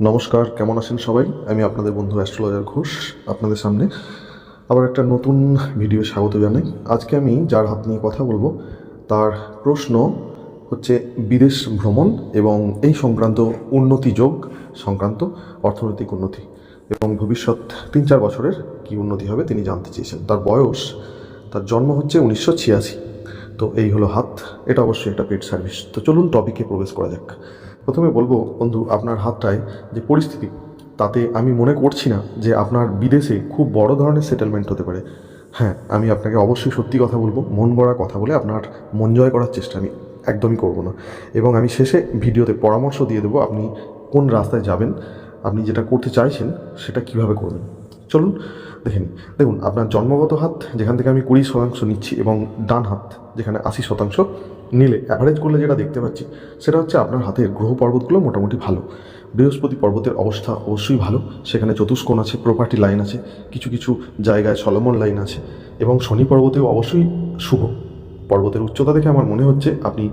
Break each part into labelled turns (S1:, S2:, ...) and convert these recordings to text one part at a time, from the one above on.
S1: নমস্কার, কেমন আছেন সবাই? আমি আপনাদের বন্ধু অ্যাস্ট্রোলজার ঘোষ আপনাদের সামনে। আবার একটা নতুন ভিডিও স্বাগত জানাই। আজকে আমি যার হাত নিয়ে কথা বলব, তার প্রশ্ন হচ্ছে বিদেশ ভ্রমণ এবং এই সংক্রান্ত উন্নতি যোগ, সংক্রান্ত অর্থনৈতিক উন্নতি এবং ভবিষ্যৎ তিন চার বছরের কি উন্নতি হবে তিনি জানতে চেয়েছেন। তার বয়স, তার জন্ম হচ্ছে উনিশশো ছিয়াশি। তো এই হলো হাত, এটা অবশ্যই একটা পেড সার্ভিস। তো চলুন টপিকে প্রবেশ করা যাক। প্রথমে বলব বন্ধু আপনার হাতটায় যে পরিস্থিতি, তাতে আমি মনে করছি না যে আপনার বিদেশে খুব বড় ধরনের সেটেলমেন্ট হতে পারে। হ্যাঁ আমি আপনাকে অবশ্যই সত্যি কথা বলব, মন গড়া কথা বলে আপনার মন জয় করার চেষ্টা আমি একদমই করব না। এবং আমি শেষে ভিডিওতে পরামর্শ দিয়ে দেবো আপনি কোন রাস্তায় যাবেন, আপনি যেটা করতে চাইছেন সেটা কীভাবে করবেন। চলুন দেখে নিই দেখুন, আপনার জন্মগত হাত, যেখান থেকে আমি কুড়ি শতাংশ নিচ্ছি এবং ডান হাত, যেখানে আশি শতাংশ নিলে অ্যাভারেজ করলে যেটা দেখতে পাচ্ছি, সেটা হচ্ছে আপনার হাতের গ্রহ পর্বতগুলো মোটামুটি ভালো। বৃহস্পতি পর্বতের অবস্থা অবশ্যই ভালো। সেখানে চতুষ্কোণ আছে প্রপার্টি লাইন আছে, কিছু কিছু জায়গায় সলমন লাইন আছে এবং শনি পর্বতেও অবশ্যই শুভ। পর্বতের উচ্চতা দেখে আমার মনে হচ্ছে আপনি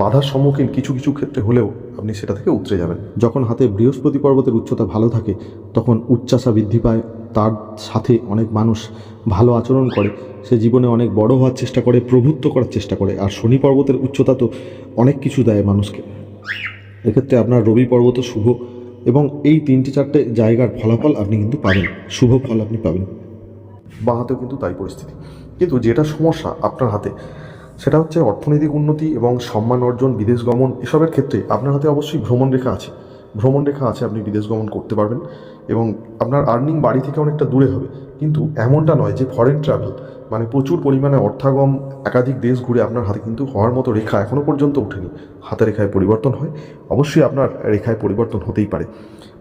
S1: বাধার সম্মুখীন কিছু কিছু ক্ষেত্রে হলেও আপনি সেটা থেকে উতরে যাবেন। যখন হাতে বৃহস্পতি পর্বতের উচ্চতা ভালো থাকে, তখন উচ্চাসা বৃদ্ধি পায় তার সাথে অনেক মানুষ ভালো আচরণ করে, সে জীবনে অনেক বড় হওয়ার চেষ্টা করে, প্রভুত্ব করার চেষ্টা করে, আর শনি পর্বতের উচ্চতা তো অনেক কিছু দেয় মানুষকে। এক্ষেত্রে আপনার রবি পর্বত শুভ, এবং এই তিনটি চারটে জায়গার ফলাফল আপনি কিন্তু পাবেন, শুভ ফল আপনি পাবেন। বা হাতেও কিন্তু তাই পরিস্থিতি। কিন্তু যেটা সমস্যা আপনার হাতে, সেটা হচ্ছে অর্থনৈতিক উন্নতি এবং সম্মান অর্জন, বিদেশ গমন, এসবের ক্ষেত্রে আপনার হাতে অবশ্যই ভ্রমণ রেখা আছে। ভ্রমণ রেখা আছে, আপনি বিদেশ গমন করতে পারবেন এবং আপনার আর্নিং বাড়ি থেকে অনেকটা দূরে হবে। কিন্তু এমনটা নয় যে ফরেন ট্রাভেল মানে প্রচুর পরিমাণে অর্থাগম একাধিক দেশ ঘুরে আপনার হাতে কিন্তু হওয়ার মতো রেখা এখনও পর্যন্ত ওঠেনি। হাতে রেখায় পরিবর্তন হয়, অবশ্যই আপনার রেখায় পরিবর্তন হতেই পারে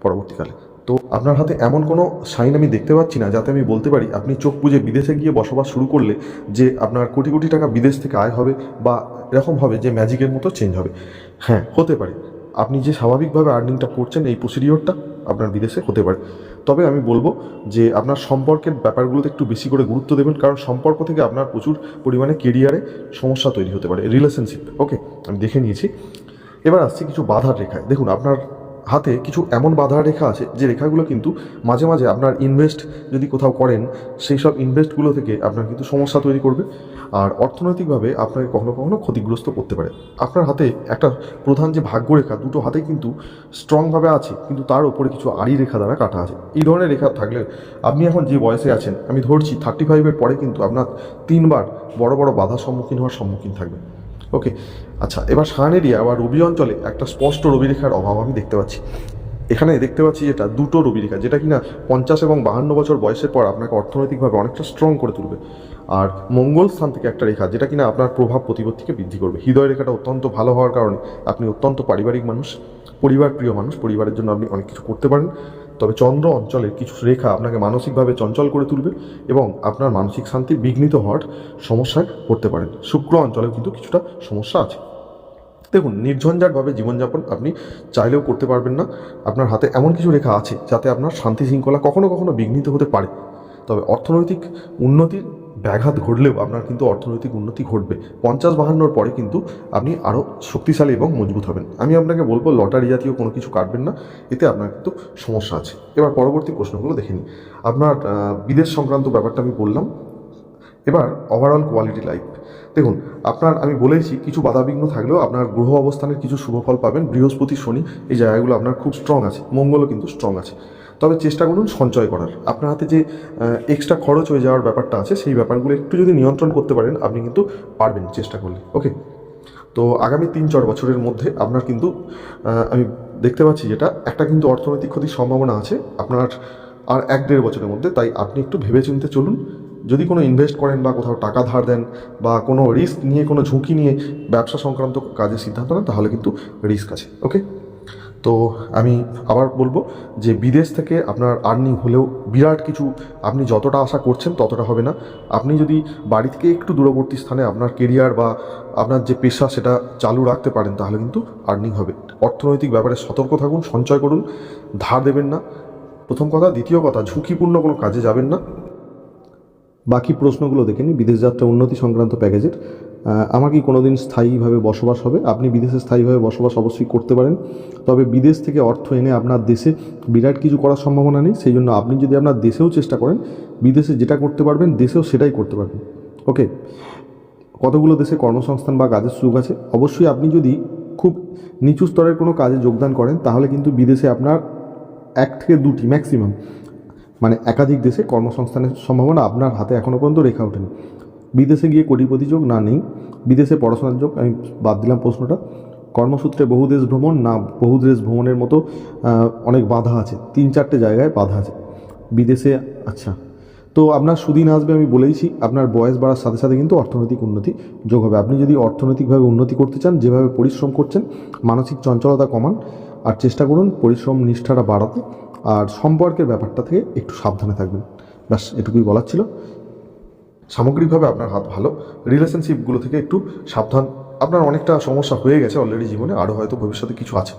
S1: পরবর্তীকালে। তো আপনার হাতে এমন কোনো সাইন আমি দেখতে পাচ্ছি না, যাতে আমি বলতে পারি আপনি চোখ বুজে বিদেশে গিয়ে বসবাস শুরু করলে যে আপনার কোটি কোটি টাকা বিদেশ থেকে আয় হবে বা এরকম হবে যে ম্যাজিকের মতো চেঞ্জ হবে। হ্যাঁ হতে পারে। আপনি যে স্বাভাবিকভাবে আর্নিংটা করছেন এই প্রসিডিওরটা আপনার বিদেশে হতে পারে। তবে আমি বলব যে আপনার সম্পর্কের ব্যাপারগুলোতে একটু বেশি করে গুরুত্ব দেবেন, কারণ সম্পর্ক থেকে আপনার প্রচুর পরিমাণে কেরিয়ারে সমস্যা তৈরি হতে পারে রিলেশনশিপ ওকে আমি দেখে নিয়েছি। এবার আসছি কিছু বাধার রেখায়। দেখুন, আপনার হাতে কিছু এমন বাধার রেখা আছে যে রেখাগুলো কিন্তু মাঝে মাঝে আপনার ইনভেস্ট যদি কোথাও করেন, সেই সব ইনভেস্টগুলো থেকে আপনার কিন্তু সমস্যা তৈরি করবে। আর অর্থনৈতিকভাবে আপনাকে কখনো কখনো ক্ষতিগ্রস্ত করতে পারে। আপনার হাতে একটা প্রধান যে ভাগ্য রেখা, দুটো হাতে কিন্তু স্ট্রংভাবে আছে, কিন্তু তার উপরে কিছু আড়ি রেখা দ্বারা কাটা আছে। এই ধরনের রেখা থাকলে আপনি এখন যে বয়সে আছেন, আমি ধরছি থার্টি ফাইভের পরে কিন্তু আপনার তিনবার বড় বড় বাধার সম্মুখীন হওয়ার সম্মুখীন থাকবে ওকে আচ্ছা এবার শাহান এরিয়া বা রবি অঞ্চলে একটা স্পষ্ট রবি রেখার অভাব আমি দেখতে পাচ্ছি। এখানে দেখতে পাচ্ছি যেটা দুটো রবি রেখা যেটা কিনা পঞ্চাশ এবং বাহান্ন বছর বয়সের পর আপনাকে অর্থনৈতিকভাবে অনেকটা স্ট্রং করে তুলবে। আর মঙ্গল স্থান থেকে একটা রেখা, যেটা কিনা আপনার প্রভাব প্রতিপত্তিকে বৃদ্ধি করবে। হৃদয় রেখাটা অত্যন্ত ভালো হওয়ার কারণে আপনি অত্যন্ত পারিবারিক মানুষ, পরিবার প্রিয় মানুষ, পরিবারের জন্য আপনি অনেক কিছু করতে পারেন। তবে চন্দ্র অঞ্চলের কিছু রেখা আপনাকে মানসিকভাবে চঞ্চল করে তুলবে এবং আপনার মানসিক শান্তি বিঘ্নিত হওয়ার সমস্যায় পড়তে পারেন। শুক্র অঞ্চলেও কিন্তু কিছুটা সমস্যা আছে। দেখুন, নির্ঝঞ্ঝাটভাবে জীবনযাপন আপনি চাইলেও করতে পারবেন না। আপনার হাতে এমন কিছু রেখা আছে যাতে আপনার শান্তি শৃঙ্খলা কখনও কখনো বিঘ্নিত হতে পারে। তবে অর্থনৈতিক উন্নতির ব্যাঘাত ঘটলেও আপনার কিন্তু অর্থনৈতিক উন্নতি ঘটবে। পঞ্চাশ বাহান্নর পরে কিন্তু আপনি আরও শক্তিশালী এবং মজবুত হবেন। আমি আপনাকে বলব, লটারি জাতীয় কোনো কিছু কাটবেন না, এতে আপনার কিন্তু সমস্যা আছে। এবার পরবর্তী প্রশ্নগুলো দেখে নিই। আপনার বিদেশ সংক্রান্ত ব্যাপারটা আমি বললাম। এবার ওভারঅল কোয়ালিটি লাইফ দেখুন, আপনার, আমি বলেছি, কিছু বাধাবিঘ্ন থাকলেও আপনার গ্রহ অবস্থানের কিছু শুভফল পাবেন। বৃহস্পতি, শনি, এই জায়গাগুলো আপনার খুব স্ট্রং আছে। মঙ্গলও কিন্তু স্ট্রং আছে। তবে চেষ্টা করুন সঞ্চয় করার। আপনার হাতে যে এক্সট্রা খরচ হয়ে যাওয়ার ব্যাপারটা আছে, সেই ব্যাপারগুলো একটু যদি নিয়ন্ত্রণ করতে পারেন, আপনি কিন্তু পারবেন চেষ্টা করলে ওকে তো আগামী তিন চার বছরের মধ্যে আপনার কিন্তু আমি দেখতে পাচ্ছি যেটা, একটা কিন্তু অর্থনৈতিক ক্ষতির সম্ভাবনা আছে আপনার আর এক দেড় বছরের মধ্যে, তাই আপনি একটু ভেবেচিন্তে চলুন। যদি কোনো ইনভেস্ট করেন বা কোথাও টাকা ধার দেন বা কোনো রিস্ক নিয়ে, কোনো ঝুঁকি নিয়ে ব্যবসা সংক্রান্ত কাজের সিদ্ধান্ত নেন, তাহলে কিন্তু রিস্ক আছে ওকে তো আমি আবার বলব যে বিদেশ থেকে আপনার আর্নিং হলেও বিরাট কিছু আপনি যতটা আশা করছেন ততটা হবে না। আপনি যদি বাড়ি থেকে একটু দূরবর্তী স্থানে আপনার কেরিয়ার বা আপনার যে পেশা সেটা চালু রাখতে পারেন, তাহলে কিন্তু আর্নিং হবে। অর্থনৈতিক ব্যাপারে সতর্ক থাকুন, সঞ্চয় করুন, ধার দেবেন না। প্রথম কথা। দ্বিতীয় কথা, ঝুঁকিপূর্ণ কোনো কাজে যাবেন না। বাকি প্রশ্নগুলো দেখে নিই বিদেশ যাত্রা উন্নতি সংক্রান্ত প্যাকেজের আমার কি কোনো দিন স্থায়ীভাবে বসবাস হবে? আপনি বিদেশে স্থায়ীভাবে বসবাস অবশ্যই করতে পারেন। তবে বিদেশ থেকে অর্থ এনে আপনার দেশে বিরাট কিছু করার সম্ভাবনা নেই। সেই জন্য আপনি যদি আপনার দেশেও চেষ্টা করেন, বিদেশে যেটা করতে পারবেন, দেশেও সেটাই করতে পারবেন। ওকে? কতগুলো দেশে কর্মসংস্থান বা কাজের সুযোগ আছে? অবশ্যই আপনি যদি খুব নিচু স্তরের কোনো কাজে যোগদান করেন, তাহলে কিন্তু বিদেশে আপনার এক থেকে দুটি ম্যাক্সিমাম মানে একাধিক দেশে কর্মসংস্থানের সম্ভাবনা আপনার হাতে এখনও পর্যন্ত রেখা ওঠেনি। বিদেশে গিয়ে কোটিপতি যোগ? না, নেই। বিদেশে পড়াশোনার যোগ? আমি বাদ দিলাম প্রশ্নটা। কর্মসূত্রে বহু দেশ ভ্রমণ? না, বহু দেশ ভ্রমণের মতো অনেক বাধা আছে। তিন চারটে জায়গায় বাধা আছে। বিদেশে আচ্ছা। তো আপনার সুদিন আসবে, আমি বলেইছি আপনার বয়স বাড়ার সাথে সাথে কিন্তু অর্থনৈতিক উন্নতি যোগ হবে। আপনি যদি অর্থনৈতিকভাবে উন্নতি করতে চান, যেভাবে পরিশ্রম করছেন, মানসিক চঞ্চলতা কমান আর চেষ্টা করুন পরিশ্রম নিষ্ঠাটা বাড়াতে। আর সম্পর্কের ব্যাপারটা থেকে একটু সাবধানে থাকবেন। ব্যাস, এটুকুই বলার ছিল। সামগ্রিকভাবে আপনার হাত ভালো রিলেশনশিপগুলো থেকে একটু সাবধান। আপনার অনেকটা সমস্যা হয়ে গেছে অলরেডি জীবনে আরও হয়তো ভবিষ্যতে কিছু আছে।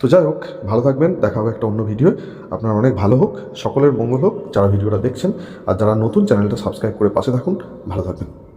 S1: তো যাই হোক, ভালো থাকবেন, দেখা হবে একটা অন্য ভিডিও আপনার অনেক ভালো হোক, সকলের মঙ্গল হোক, যারা ভিডিওটা দেখছেন। আর যারা নতুন, চ্যানেলটা সাবস্ক্রাইব করে পাশে থাকুন। ভালো থাকবেন।